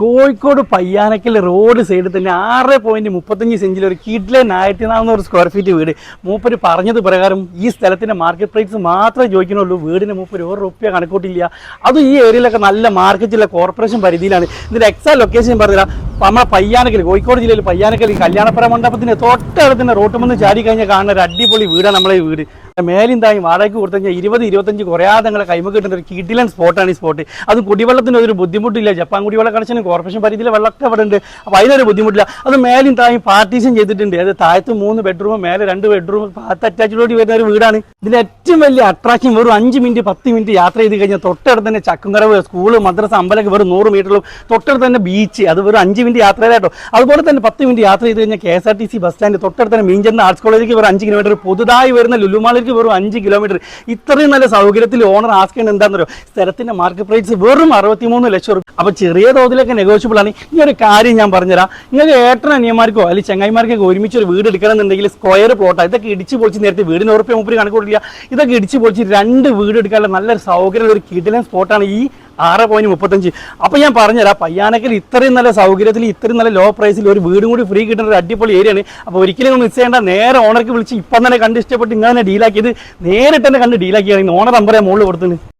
Kozhikode Payyanakkal road സൈഡിൽ തന്നെ ആറ് പോയിന്റ് മുപ്പത്തഞ്ച് സെഞ്ചിൽ ഒരു കിഡ്ലെ ആയിരത്തി നാനൂറ് സ്ക്വയർ ഫീറ്റ് വീട്. മൂപ്പര് പറഞ്ഞത് പ്രകാരം ഈ സ്ഥലത്തിന്റെ മാർക്കറ്റ് പ്രൈസ് മാത്രമേ ചോദിക്കണുള്ളൂ വീടിന് മൂപ്പര് ഒരു റുപ്യ കണക്കൂട്ടില്ല. അതും ഈ ഏരിയയിലൊക്കെ നല്ല മാർക്കറ്റിലെ കോർപ്പറേഷൻ പരിധിയിലാണ്. ഇതിന്റെ എക്സാ ലൊക്കേഷൻ പറഞ്ഞില്ല നമ്മളെ പയ്യാനക്കൽ കോഴിക്കോട് ജില്ലയിൽ പയ്യാനക്കൽ കല്യാണപ്പുര മണ്ഡപത്തിന് തൊട്ടടുത്ത് റോട്ടുമെന്ന് ചാടി കഴിഞ്ഞാൽ കാണുന്ന ഒരു അടിപൊളി വീടാണ് നമ്മളെ വീട്. മേലും തായും വാടകയ്ക്ക് കൊടുത്തു കഴിഞ്ഞാൽ ഇരുപത് ഇരുപത്തഞ്ച് കുറയാതെ നിങ്ങളെ കൈമ കിട്ടുന്ന ഒരു കിഡിലൻ സ്പോട്ടാണ് ഈ സ്പോട്ട്. അത് കുടിവെള്ളത്തിന് ഒരു ബുദ്ധിമുട്ടില്ല. ജപ്പാൻ കുടിവെള്ള കണക്ഷനും കോർപ്പറേഷൻ പരിധിയിലെ വെള്ളമൊക്കെ അവിടെ ഉണ്ട്. അപ്പോൾ അതിനൊരു ബുദ്ധിമുട്ടില്ല. അത് മേലും തായും പാർട്ടീഷൻ ചെയ്തിട്ടുണ്ട്. അത് താഴത്ത് മൂന്ന് ബെഡ്റൂം മേലെ രണ്ട് ബെഡ്റൂം പാത്ത് അറ്റാച്ചോടി വരുന്ന ഒരു വീടാണ്. ഇതിന്റെ ഏറ്റവും വലിയ അട്രാക്ഷൻ വെറും അഞ്ച് മിനിറ്റ് പത്ത് മിനിറ്റ് യാത്ര ചെയ്ത് കഴിഞ്ഞാൽ തൊട്ടടുത്ത് തന്നെ ചക്കുംകരവ് സ്കൂൾ മദ്രസ അമ്പലമൊക്കെ വെറും നൂറ് മീറ്ററിലും തൊട്ടടുത്ത് തന്നെ ബീച്ച് അത് വെറും അഞ്ച് മിനിറ്റ് യാത്രയിലാട്ടോ അതുപോലെ തന്നെ പത്ത് മിനിറ്റ് യാത്ര ചെയ്ത് കഴിഞ്ഞാൽ K S R T C bus stand തൊട്ടടുത്ത് തന്നെ മീഞ്ചറിന് ആർട്സ് കോളേജിലേക്ക് വെറും അഞ്ച് കിലോമീറ്റർ പുതുതായി വരുന്ന ലുലുമാളിലേക്ക് വെറും അഞ്ച് കിലോമീറ്റർ ഇത്രയും നല്ല സൗകര്യത്തിൽ ഓണർ ആസ്കേണ്ട എന്താണെന്നറിയോ? സ്ഥലത്തിന്റെ മാർക്കറ്റ് പ്രൈസ് വെറും അറുപത്തിമൂന്ന് ലക്ഷം റുപ്യ. അപ്പൊ ചെറിയ തോതിലൊക്കെ നെഗോഷ്യബിൾ ആണ്. ഈ ഒരു കാര്യം ഞാൻ പറഞ്ഞുതരാം. നിങ്ങൾക്ക് ഏട്ടൻ അനിയന്മാർക്കോ അല്ലെങ്കിൽ ചങ്ങായിമാർക്കൊക്കെ ഒരുമിച്ച് ഒരു വീട് എടുക്കണമെന്നുണ്ടെങ്കിൽ സ്ക്വയർ പ്ലോട്ട് ഇതൊക്കെ ഇടിച്ച് പൊളിച്ച് നേരത്തെ വീടിന് ഉറപ്പ് മുപ്പിന് കണക്ക് ഇതൊക്കെ ഇടിച്ച് പൊളിച്ച് രണ്ട് വീട് എടുക്കാനുള്ള നല്ലൊരു സൗകര്യമുള്ള ഒരു കിടിലൻ സ്പോട്ടാണ് ഈ ആറ് പോയിന്റ് മുപ്പത്തഞ്ച്. അപ്പൊ ഞാൻ പറഞ്ഞുതരാം പയ്യാനക്കൽ ഇത്രയും നല്ല സൗകര്യത്തിൽ ഇത്രയും നല്ല ലോ പ്രൈസിൽ ഒരു വീടും കൂടി ഫ്രീ കിട്ടുന്ന ഒരു അടിപൊളി ഏരിയയാണ് അപ്പോൾ ഒരിക്കലും മിസ് ചെയ്യേണ്ട നേരെ ഓണർക്ക് വിളിച്ച് ഇപ്പം തന്നെ കണ്ട് ഇഷ്ടപ്പെട്ട് ഇങ്ങനെ ഡീലാക്കിയത് നേരിട്ട് തന്നെ കണ്ട് ഡീലാക്കിയാണ് ഓണർ ഞാൻ മുകളിൽ കൊടുത്തിന്